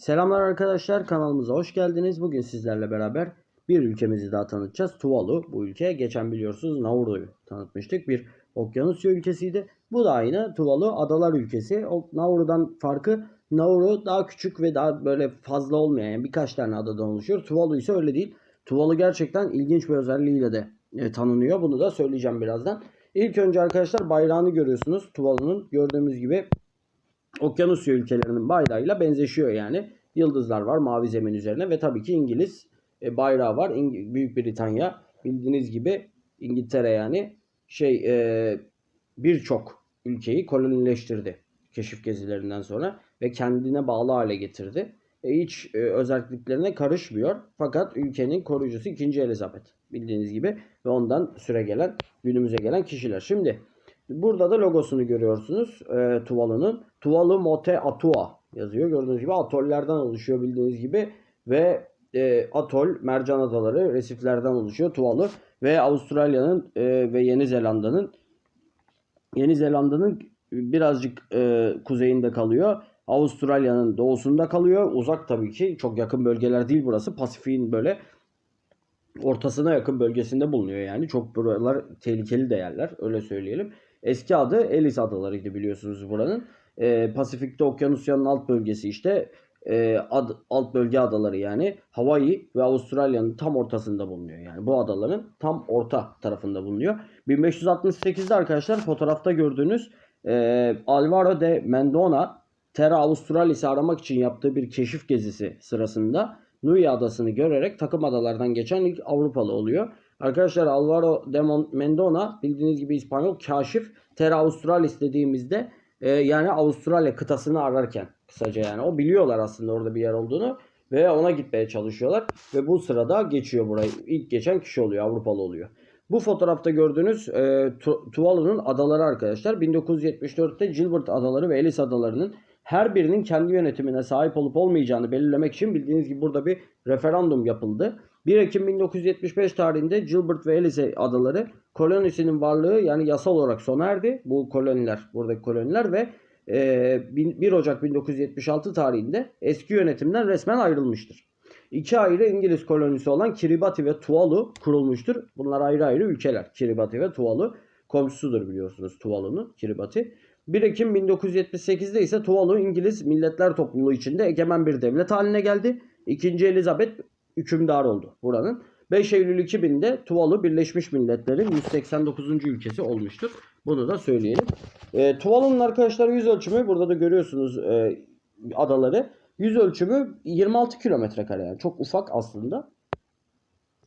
Selamlar arkadaşlar kanalımıza hoş geldiniz. Bugün sizlerle beraber bir ülkemizi daha tanıtacağız. Tuvalu bu ülke. Geçen biliyorsunuz Nauru'yu tanıtmıştık. Bir okyanusya ülkesiydi. Bu da aynı Tuvalu adalar ülkesi. O Nauru'dan farkı Nauru daha küçük ve daha böyle fazla olmayan yani birkaç tane adadan oluşuyor. Tuvalu ise öyle değil. Tuvalu gerçekten ilginç bir özelliğiyle de e, tanınıyor. Bunu da söyleyeceğim birazdan. İlk önce arkadaşlar bayrağını görüyorsunuz. Tuvalu'nun gördüğümüz gibi Okyanusya ülkelerinin bayrağıyla benzeşiyor yani. Yıldızlar var mavi zemin üzerine ve tabii ki İngiliz e, bayrağı var. İng- Büyük Britanya bildiğiniz gibi İngiltere yani şey e, birçok ülkeyi kolonileştirdi keşif gezilerinden sonra ve kendine bağlı hale getirdi. E, hiç e, özelliklerine karışmıyor. Fakat ülkenin koruyucusu 2. Elizabeth bildiğiniz gibi ve ondan süre gelen günümüze gelen kişiler. Şimdi Burada da logosunu görüyorsunuz e, Tuvalu'nun. Tuvalu Mote Atua yazıyor. Gördüğünüz gibi atollerden oluşuyor bildiğiniz gibi. Ve e, atol, mercan adaları, resiflerden oluşuyor Tuvalu. Ve Avustralya'nın e, ve Yeni Zelanda'nın Yeni Zelanda'nın birazcık e, kuzeyinde kalıyor. Avustralya'nın doğusunda kalıyor. Uzak tabii ki. Çok yakın bölgeler değil burası. Pasifik'in böyle ortasına yakın bölgesinde bulunuyor yani. Çok buralar tehlikeli de yerler öyle söyleyelim. Eski adı Ellis Adaları'ydı biliyorsunuz buranın. Ee, Pasifik'te Okyanusya'nın alt bölgesi işte e, ad- alt bölge adaları yani Hawaii ve Avustralya'nın tam ortasında bulunuyor. Yani bu adaların tam orta tarafında bulunuyor. 1568'de arkadaşlar fotoğrafta gördüğünüz e, Alvaro de Mendona Terra Australis'i aramak için yaptığı bir keşif gezisi sırasında Nui adasını görerek takım adalardan geçen ilk Avrupalı oluyor. Arkadaşlar Alvaro de Mendona bildiğiniz gibi İspanyol kaşif Terra Australis dediğimizde e, yani Avustralya kıtasını ararken kısaca yani o biliyorlar aslında orada bir yer olduğunu ve ona gitmeye çalışıyorlar ve bu sırada geçiyor burayı. İlk geçen kişi oluyor Avrupalı oluyor. Bu fotoğrafta gördüğünüz e, Tu- Tuvalu'nun adaları arkadaşlar 1974'te Gilbert adaları ve Ellis adalarının her birinin kendi yönetimine sahip olup olmayacağını belirlemek için bildiğiniz gibi burada bir referandum yapıldı. 1 Ekim 1975 tarihinde Gilbert ve Ellis adaları kolonisinin varlığı yani yasal olarak sona erdi. Bu koloniler, buradaki koloniler ve e, bin- 1 Ocak 1976 tarihinde eski yönetimden resmen ayrılmıştır. İki ayrı İngiliz kolonisi olan Kiribati ve Tuvalu kurulmuştur. Bunlar ayrı ayrı ülkeler. Kiribati ve Tuvalu komşusudur biliyorsunuz Tuvalu'nun Kiribati. 1 Ekim 1978'de ise Tuvalu İngiliz Milletler Topluluğu içinde egemen bir devlet haline geldi. İkinci Elizabeth hükümdar oldu buranın. 5 Eylül 2000'de Tuvalu Birleşmiş Milletler'in 189. ülkesi olmuştur. Bunu da söyleyelim. E, Tuvalu'nun arkadaşlar yüz ölçümü burada da görüyorsunuz e, adaları. Yüz ölçümü 26 kilometre kare yani çok ufak aslında.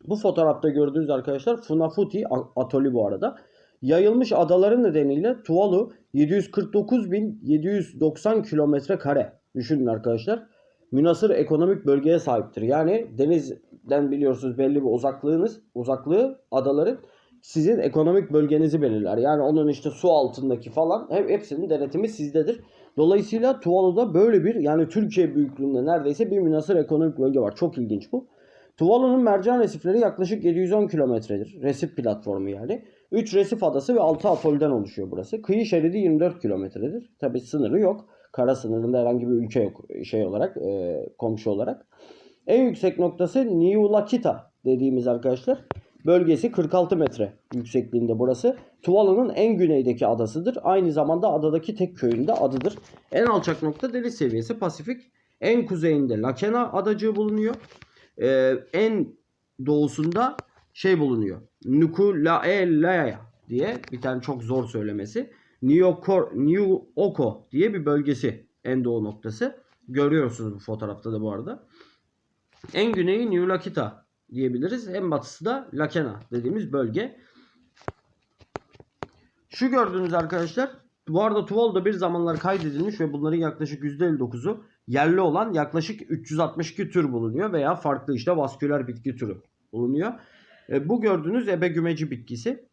Bu fotoğrafta gördüğünüz arkadaşlar Funafuti atolü bu arada. Yayılmış adaların nedeniyle Tuvalu 749.790 kilometre kare. Düşünün arkadaşlar. Münasır ekonomik bölgeye sahiptir. Yani denizden biliyorsunuz belli bir uzaklığınız, uzaklığı adaların sizin ekonomik bölgenizi belirler. Yani onun işte su altındaki falan hep hepsinin denetimi sizdedir. Dolayısıyla Tuvalu'da böyle bir yani Türkiye büyüklüğünde neredeyse bir münasır ekonomik bölge var. Çok ilginç bu. Tuvalu'nun mercan resifleri yaklaşık 710 kilometredir. Resif platformu yani. 3 resif adası ve 6 atolden oluşuyor burası. Kıyı şeridi 24 kilometredir. Tabi sınırı yok. Kara sınırında herhangi bir ülke yok şey olarak, e, komşu olarak. En yüksek noktası Niulakita dediğimiz arkadaşlar. Bölgesi 46 metre yüksekliğinde burası. Tuvalu'nun en güneydeki adasıdır. Aynı zamanda adadaki tek köyünde adıdır. En alçak nokta deniz seviyesi Pasifik. En kuzeyinde Lakena adacığı bulunuyor. Ee, en doğusunda şey bulunuyor. Nukulaelaya diye bir tane çok zor söylemesi. Nyoko, Nyuoko diye bir bölgesi en doğu noktası. Görüyorsunuz bu fotoğrafta da bu arada. En güneyi Niulakita diyebiliriz. En batısı da Lakena dediğimiz bölge. Şu gördüğünüz arkadaşlar bu arada Tuvalu'da bir zamanlar kaydedilmiş ve bunların yaklaşık %59'u yerli olan yaklaşık 362 tür bulunuyor veya farklı işte vasküler bitki türü bulunuyor. E, bu gördüğünüz ebegümeci bitkisi.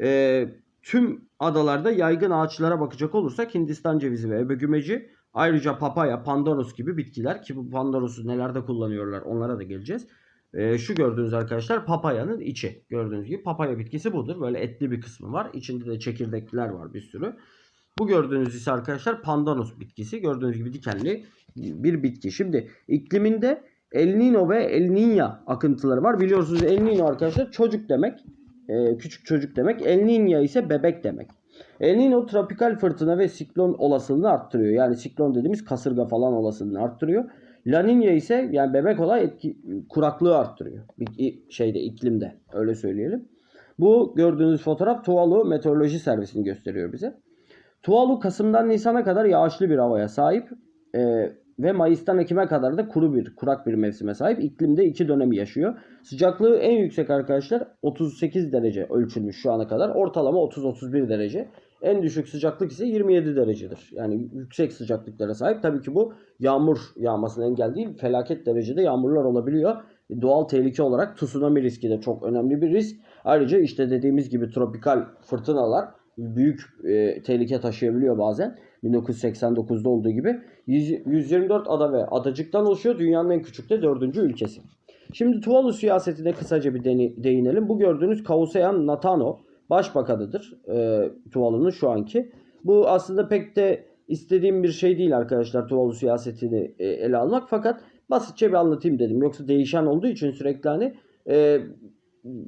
E, tüm adalarda yaygın ağaçlara bakacak olursak Hindistan cevizi ve ebegümeci ayrıca papaya, pandanus gibi bitkiler ki bu pandanusu nelerde kullanıyorlar onlara da geleceğiz. E, şu gördüğünüz arkadaşlar papayanın içi. Gördüğünüz gibi papaya bitkisi budur. Böyle etli bir kısmı var. İçinde de çekirdekler var bir sürü. Bu gördüğünüz ise arkadaşlar pandanus bitkisi. Gördüğünüz gibi dikenli bir bitki. Şimdi ikliminde El Nino ve El Niña akıntıları var. Biliyorsunuz El Nino arkadaşlar çocuk demek. Ee, küçük çocuk demek. El Niña ise bebek demek. El Nino tropikal fırtına ve siklon olasılığını arttırıyor. Yani siklon dediğimiz kasırga falan olasılığını arttırıyor. La Niña ise yani bebek olay etki, kuraklığı arttırıyor. Bir şeyde iklimde öyle söyleyelim. Bu gördüğünüz fotoğraf Tuvalu Meteoroloji Servisi'ni gösteriyor bize. Tuvalu Kasım'dan Nisan'a kadar yağışlı bir havaya sahip e, ve Mayıs'tan Ekim'e kadar da kuru bir, kurak bir mevsime sahip. İklimde iki dönemi yaşıyor. Sıcaklığı en yüksek arkadaşlar 38 derece ölçülmüş şu ana kadar. Ortalama 30-31 derece. En düşük sıcaklık ise 27 derecedir. Yani yüksek sıcaklıklara sahip. Tabii ki bu yağmur yağmasına engel değil. Felaket derecede yağmurlar olabiliyor. Doğal tehlike olarak tsunami riski de çok önemli bir risk. Ayrıca işte dediğimiz gibi tropikal fırtınalar büyük e, tehlike taşıyabiliyor bazen. 1989'da olduğu gibi. 124 ada ve adacıktan oluşuyor. Dünyanın en küçük de dördüncü ülkesi. Şimdi Tuvalu siyasetine kısaca bir değinelim. Bu gördüğünüz Kauseyan Natano başbakanıdır e, Tuvalu'nun şu anki. Bu aslında pek de istediğim bir şey değil arkadaşlar Tuvalu siyasetini e, ele almak. Fakat basitçe bir anlatayım dedim. Yoksa değişen olduğu için sürekli hani e,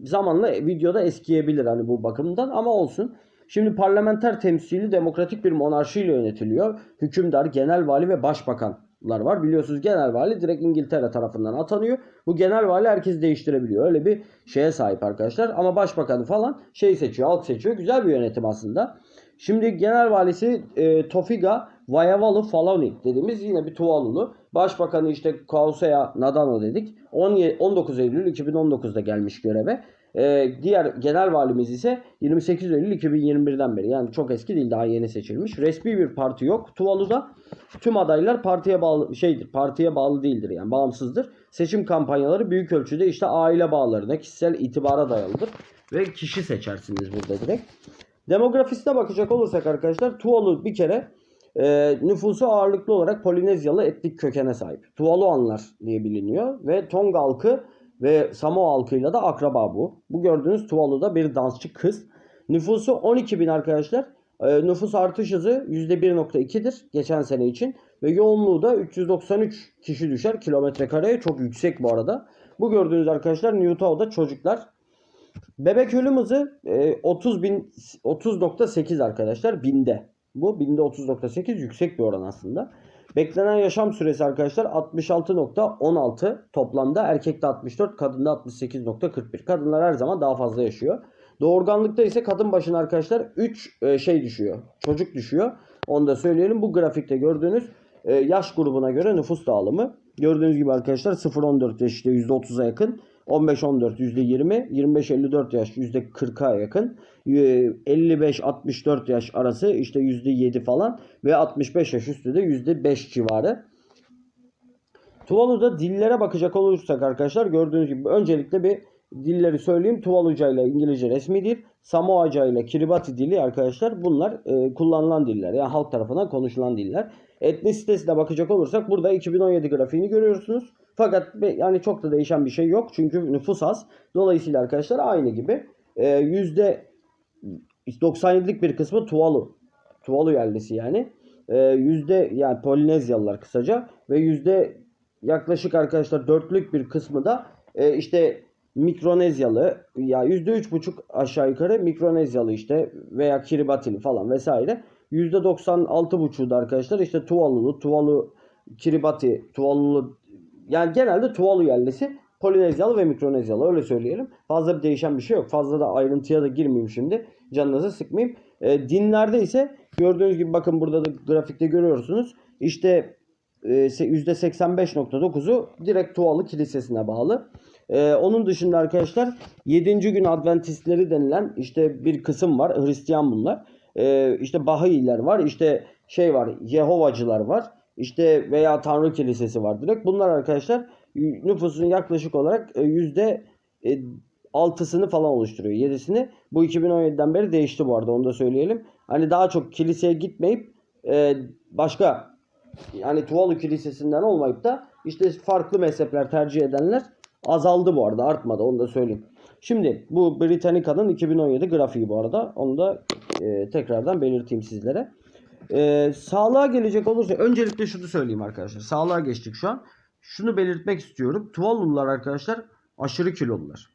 zamanla videoda eskiyebilir hani bu bakımdan ama olsun. Şimdi parlamenter temsili demokratik bir monarşiyle yönetiliyor. Hükümdar, genel vali ve başbakanlar var. Biliyorsunuz genel vali direkt İngiltere tarafından atanıyor. Bu genel vali herkes değiştirebiliyor. Öyle bir şeye sahip arkadaşlar. Ama başbakanı falan şey seçiyor, halk seçiyor. Güzel bir yönetim aslında. Şimdi genel valisi e, Tofiga Vayavalı Faloni dediğimiz yine bir Tuvalulu. Başbakanı işte Kauseya Nadano dedik. 17, 19 Eylül 2019'da gelmiş göreve. Ee, diğer genel valimiz ise 28 Eylül 2021'den beri yani çok eski değil daha yeni seçilmiş. Resmi bir parti yok. Tuvalu'da tüm adaylar partiye bağlı şeydir. Partiye bağlı değildir yani bağımsızdır. Seçim kampanyaları büyük ölçüde işte aile bağlarına, kişisel itibara dayalıdır ve kişi seçersiniz burada direkt. Demografisine bakacak olursak arkadaşlar Tuvalu bir kere e, nüfusu ağırlıklı olarak Polinezyalı etnik kökene sahip. Tuvaluanlar diye biliniyor ve Tonga halkı ve Samoa halkıyla da akraba bu. Bu gördüğünüz Tuvalu'da bir dansçı kız. Nüfusu 12 bin arkadaşlar. E, nüfus artış hızı %1.2'dir geçen sene için. Ve yoğunluğu da 393 kişi düşer kilometre kareye. Çok yüksek bu arada. Bu gördüğünüz arkadaşlar Newtown'da çocuklar. Bebek ölüm hızı e, 30 bin 30.8 arkadaşlar binde. Bu binde 30.8 yüksek bir oran aslında. Beklenen yaşam süresi arkadaşlar 66.16 toplamda. Erkekte 64, kadında 68.41. Kadınlar her zaman daha fazla yaşıyor. Doğurganlıkta ise kadın başına arkadaşlar 3 e, şey düşüyor. Çocuk düşüyor. Onu da söyleyelim. Bu grafikte gördüğünüz e, yaş grubuna göre nüfus dağılımı. Gördüğünüz gibi arkadaşlar 0-14 yaş işte %30'a yakın. 15-14 %20, 25-54 yaş %40'a yakın, 55-64 yaş arası işte %7 falan ve 65 yaş üstü de %5 civarı. Tuvalu'da dillere bakacak olursak arkadaşlar gördüğünüz gibi öncelikle bir dilleri söyleyeyim. Tuvaluca ile İngilizce resmi dil, Samoaca ile Kiribati dili arkadaşlar bunlar e, kullanılan diller. Yani halk tarafından konuşulan diller. Etnisitesine bakacak olursak burada 2017 grafiğini görüyorsunuz. Fakat yani çok da değişen bir şey yok. Çünkü nüfus az. Dolayısıyla arkadaşlar aynı gibi. Ee, yüzde 97'lik bir kısmı Tuvalu. Tuvalu yerlisi yani. Ee, yüzde yani Polinezyalılar kısaca. Ve yüzde yaklaşık arkadaşlar dörtlük bir kısmı da e, işte Mikronezyalı ya yüzde üç buçuk aşağı yukarı Mikronezyalı işte veya Kiribatili falan vesaire. Yüzde 96,5'u da arkadaşlar işte Tuvalulu, Tuvalu, Kiribati, Tuvalulu yani genelde Tuvalu yerlisi Polinezyalı ve Mikronezyalı öyle söyleyelim. Fazla bir değişen bir şey yok. Fazla da ayrıntıya da girmeyeyim şimdi. Canınızı sıkmayayım. E, dinlerde ise gördüğünüz gibi bakın burada da grafikte görüyorsunuz. İşte e, %85.9'u direkt Tuvalı Kilisesi'ne bağlı. Ee, onun dışında arkadaşlar 7. gün Adventistleri denilen işte bir kısım var. Hristiyan bunlar. Ee, işte Bahayiler var. İşte şey var. Yehovacılar var işte veya Tanrı Kilisesi var direkt. Bunlar arkadaşlar nüfusun yaklaşık olarak e, yüzde e, altısını falan oluşturuyor. Yedisini. Bu 2017'den beri değişti bu arada onu da söyleyelim. Hani daha çok kiliseye gitmeyip e, başka yani Tuvalu Kilisesi'nden olmayıp da işte farklı mezhepler tercih edenler azaldı bu arada artmadı onu da söyleyeyim. Şimdi bu Britannica'nın 2017 grafiği bu arada onu da e, tekrardan belirteyim sizlere. e, sağlığa gelecek olursa öncelikle şunu söyleyeyim arkadaşlar. Sağlığa geçtik şu an. Şunu belirtmek istiyorum. Tuvalular arkadaşlar aşırı kilolular.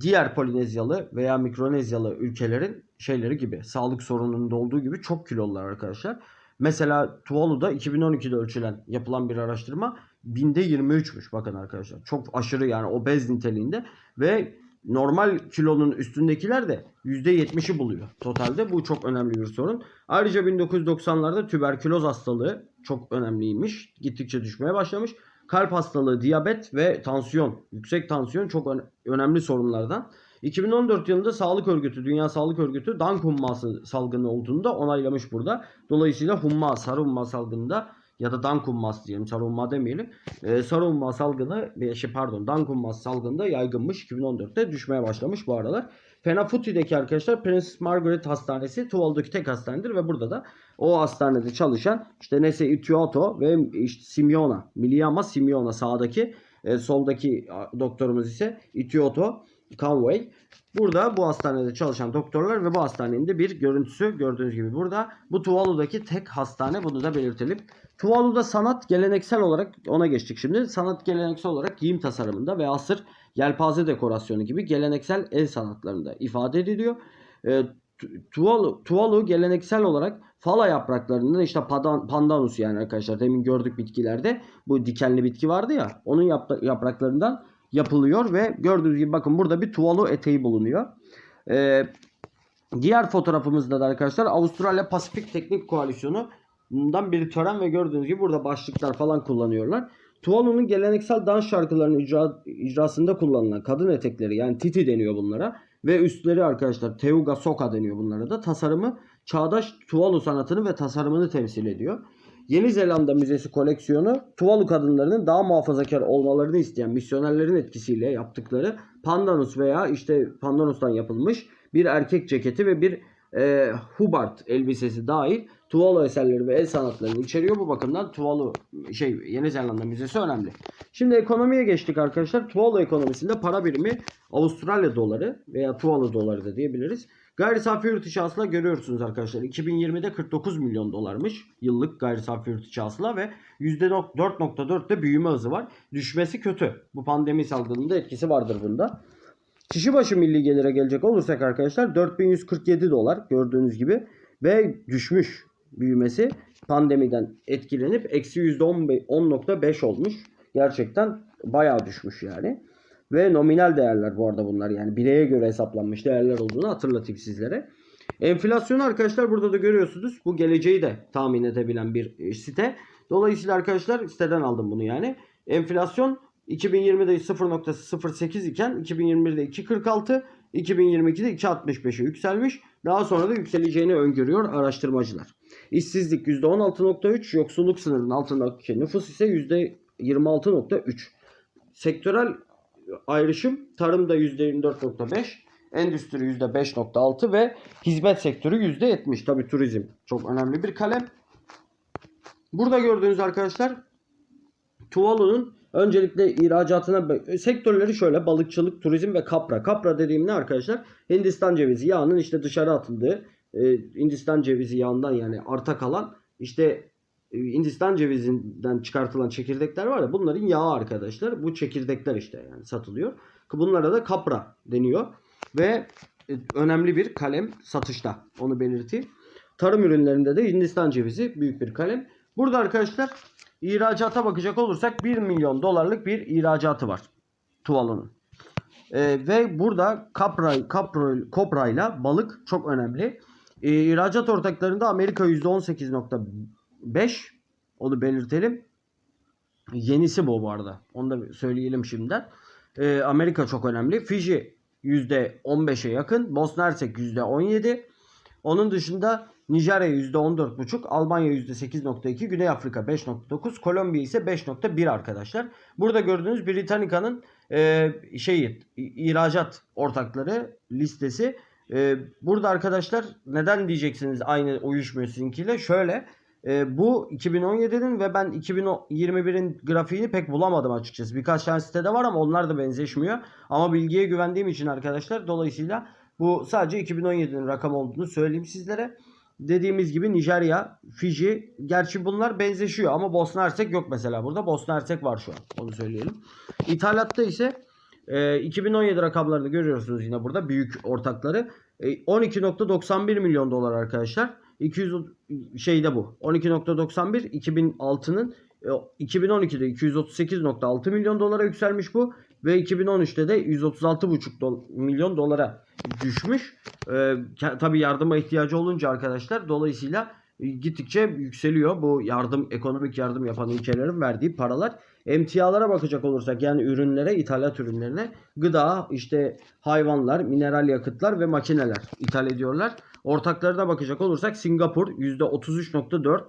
Diğer Polinezyalı veya Mikronezyalı ülkelerin şeyleri gibi sağlık sorununda olduğu gibi çok kilolular arkadaşlar. Mesela Tuvalu'da 2012'de ölçülen yapılan bir araştırma binde 23'müş bakın arkadaşlar. Çok aşırı yani obez niteliğinde ve normal kilonun üstündekiler de %70'i buluyor totalde. Bu çok önemli bir sorun. Ayrıca 1990'larda tüberküloz hastalığı çok önemliymiş. Gittikçe düşmeye başlamış. Kalp hastalığı, diyabet ve tansiyon, yüksek tansiyon çok ön- önemli sorunlardan. 2014 yılında Sağlık Örgütü, Dünya Sağlık Örgütü dank humması salgını olduğunu da onaylamış burada. Dolayısıyla humma, sarı humma salgınında ya da dank humması diyelim, sarı humma demeyelim. Ee, sarı humma salgını, şey pardon, dank humması salgında yaygınmış. 2014'te düşmeye başlamış bu aralar. Fenafuti'deki arkadaşlar Princess Margaret Hastanesi Tuvalu'daki tek hastanedir ve burada da o hastanede çalışan işte Nese Ituoto ve işte Simeona, Miliama Simeona sağdaki e, soldaki doktorumuz ise Ituoto Conway. Burada bu hastanede çalışan doktorlar ve bu hastanenin de bir görüntüsü gördüğünüz gibi burada. Bu Tuvalu'daki tek hastane bunu da belirtelim. Tuvalu'da sanat geleneksel olarak ona geçtik şimdi. Sanat geleneksel olarak giyim tasarımında ve asır yelpaze dekorasyonu gibi geleneksel el sanatlarında ifade ediliyor. E, Tu- Tuvalu, Tuvalu geleneksel olarak fala yapraklarından işte padan, pandanus yani arkadaşlar demin gördük bitkilerde bu dikenli bitki vardı ya onun yapra- yapraklarından yapılıyor ve gördüğünüz gibi bakın burada bir Tuvalu eteği bulunuyor. Ee, diğer fotoğrafımızda da arkadaşlar Avustralya Pasifik Teknik Koalisyonu'ndan bir tören ve gördüğünüz gibi burada başlıklar falan kullanıyorlar. Tuvalu'nun geleneksel dans şarkılarının icra, icrasında kullanılan kadın etekleri yani titi deniyor bunlara ve üstleri arkadaşlar Teuga Soka deniyor bunlara da tasarımı çağdaş Tuvalu sanatını ve tasarımını temsil ediyor. Yeni Zelanda Müzesi koleksiyonu Tuvalu kadınlarının daha muhafazakar olmalarını isteyen misyonerlerin etkisiyle yaptıkları pandanus veya işte pandanustan yapılmış bir erkek ceketi ve bir e, hubart elbisesi dahil Tuvalu eserleri ve el sanatlarını içeriyor. Bu bakımdan Tuvalu şey Yeni Zelanda Müzesi önemli. Şimdi ekonomiye geçtik arkadaşlar. Tuvalu ekonomisinde para birimi Avustralya doları veya Tuvalu doları da diyebiliriz. Gayri safi yurt içi hasıla görüyorsunuz arkadaşlar. 2020'de 49 milyon dolarmış yıllık gayri safi yurt içi hasıla ve %4.4'te büyüme hızı var. Düşmesi kötü. Bu pandemi salgınında etkisi vardır bunda. Kişi başı milli gelire gelecek olursak arkadaşlar 4147 dolar gördüğünüz gibi ve düşmüş büyümesi pandemiden etkilenip eksi %10.5 olmuş. Gerçekten bayağı düşmüş yani. Ve nominal değerler bu arada bunlar yani bireye göre hesaplanmış değerler olduğunu hatırlatayım sizlere. Enflasyonu arkadaşlar burada da görüyorsunuz. Bu geleceği de tahmin edebilen bir e, site. Dolayısıyla arkadaşlar siteden aldım bunu yani. Enflasyon 2020'de 0.08 iken 2021'de 2.46, 2022'de 2.65'e yükselmiş. Daha sonra da yükseleceğini öngörüyor araştırmacılar. İşsizlik %16.3, yoksulluk sınırının altındaki nüfus ise %26.3. Sektörel ayrışım tarımda %24.5, endüstri %5.6 ve hizmet sektörü %70. Tabi turizm çok önemli bir kalem. Burada gördüğünüz arkadaşlar Tuvalu'nun öncelikle ihracatına sektörleri şöyle balıkçılık, turizm ve kapra. Kapra dediğim ne arkadaşlar? Hindistan cevizi yağının işte dışarı atıldığı e, Hindistan cevizi yağından yani arta kalan işte Hindistan cevizinden çıkartılan çekirdekler var ya bunların yağı arkadaşlar. Bu çekirdekler işte yani satılıyor. Bunlara da kapra deniyor ve e, önemli bir kalem satışta. Onu belirteyim. Tarım ürünlerinde de Hindistan cevizi büyük bir kalem. Burada arkadaşlar ihracata bakacak olursak 1 milyon dolarlık bir ihracatı var Tuvalu'nun. Ee, ve burada kapra, kapra, kopra ile balık çok önemli. Ee, ihracat ortaklarında Amerika %18.5 onu belirtelim. Yenisi bu bu arada. Onu da söyleyelim şimdiden. Ee, Amerika çok önemli. Fiji %15'e yakın. Bosna Hersek %17. Onun dışında Nijerya %14,5, Almanya %8,2, Güney Afrika 5,9, Kolombiya ise 5,1 arkadaşlar. Burada gördüğünüz Britannica'nın e, şeyi ihracat ortakları listesi. E, burada arkadaşlar neden diyeceksiniz aynı uyuşmuyor sizinkiyle? Şöyle e, bu 2017'nin ve ben 2021'in grafiğini pek bulamadım açıkçası. Birkaç tane sitede var ama onlar da benzeşmiyor. Ama bilgiye güvendiğim için arkadaşlar dolayısıyla bu sadece 2017'nin rakam olduğunu söyleyeyim sizlere. dediğimiz gibi Nijerya, Fiji. Gerçi bunlar benzeşiyor ama Bosna Hersek yok mesela burada. Bosna Hersek var şu an. Onu söyleyelim. İthalatta ise e, 2017 rakamlarını görüyorsunuz yine burada büyük ortakları. E, 12.91 milyon dolar arkadaşlar. 200 şeyde bu. 12.91 2006'nın e, 2012'de 238.6 milyon dolara yükselmiş bu ve 2013'te de 136.5 do- milyon dolara düşmüş. Ee, tabii yardıma ihtiyacı olunca arkadaşlar dolayısıyla e, gittikçe yükseliyor bu yardım ekonomik yardım yapan ülkelerin verdiği paralar. Emtialara bakacak olursak yani ürünlere, ithalat ürünlerine gıda, işte hayvanlar, mineral yakıtlar ve makineler ithal ediyorlar. Ortaklarına bakacak olursak Singapur %33.4,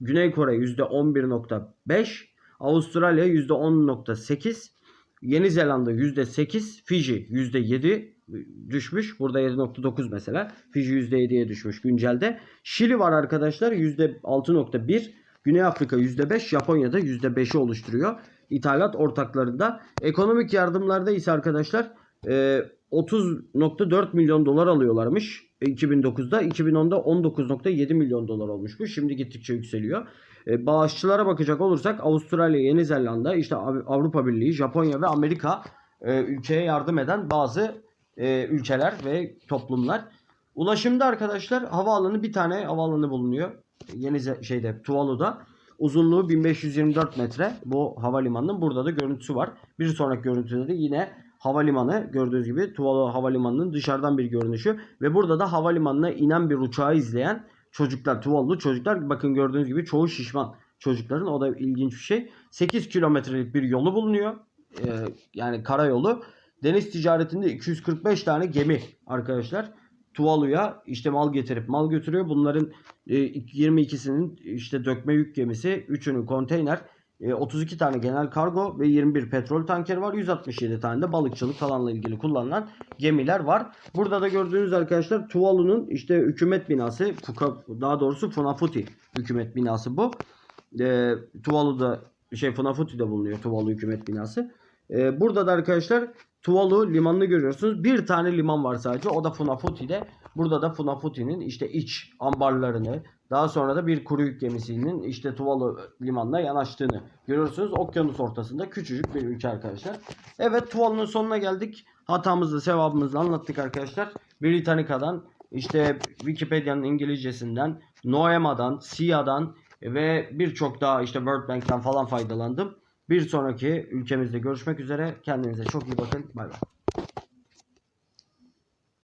Güney Kore %11.5, Avustralya %10.8, Yeni Zelanda %8, Fiji %7 düşmüş. Burada 7.9 mesela. Fiji %7'ye düşmüş güncelde. Şili var arkadaşlar %6.1. Güney Afrika %5, Japonya'da %5'i oluşturuyor. İthalat ortaklarında. Ekonomik yardımlarda ise arkadaşlar e, 30.4 milyon dolar alıyorlarmış e, 2009'da. 2010'da 19.7 milyon dolar olmuş bu. Şimdi gittikçe yükseliyor. E, bağışçılara bakacak olursak Avustralya, Yeni Zelanda, işte Av- Avrupa Birliği, Japonya ve Amerika e, ülkeye yardım eden bazı e, ülkeler ve toplumlar. Ulaşımda arkadaşlar havaalanı bir tane havaalanı bulunuyor. Yeni şeyde Tuvalu'da. Uzunluğu 1524 metre bu havalimanının. Burada da görüntüsü var. Bir sonraki görüntüde de yine havalimanı gördüğünüz gibi Tuvalu Havalimanı'nın dışarıdan bir görünüşü ve burada da havalimanına inen bir uçağı izleyen çocuklar, Tuvalu çocuklar bakın gördüğünüz gibi çoğu şişman çocukların o da ilginç bir şey. 8 kilometrelik bir yolu bulunuyor. Ee, yani karayolu. Deniz ticaretinde 245 tane gemi arkadaşlar. Tuvalu'ya işte mal getirip mal götürüyor. Bunların e, 22'sinin işte dökme yük gemisi, 3'ünün konteyner, e, 32 tane genel kargo ve 21 petrol tankeri var. 167 tane de balıkçılık alanla ilgili kullanılan gemiler var. Burada da gördüğünüz arkadaşlar Tuvalu'nun işte hükümet binası, daha doğrusu Funafuti hükümet binası bu. E, Tuvalu'da şey Funafuti'de bulunuyor Tuvalu hükümet binası. E, burada da arkadaşlar Tuvalu limanını görüyorsunuz. Bir tane liman var sadece. O da Funafuti'de. Burada da Funafuti'nin işte iç ambarlarını daha sonra da bir kuru yük gemisinin işte Tuvalu limanına yanaştığını görüyorsunuz. Okyanus ortasında küçücük bir ülke arkadaşlar. Evet Tuvalu'nun sonuna geldik. Hatamızı sevabımızı anlattık arkadaşlar. Britannica'dan işte Wikipedia'nın İngilizcesinden, Noema'dan, SIA'dan ve birçok daha işte World Bank'ten falan faydalandım. Bir sonraki ülkemizde görüşmek üzere. Kendinize çok iyi bakın. Bay bay.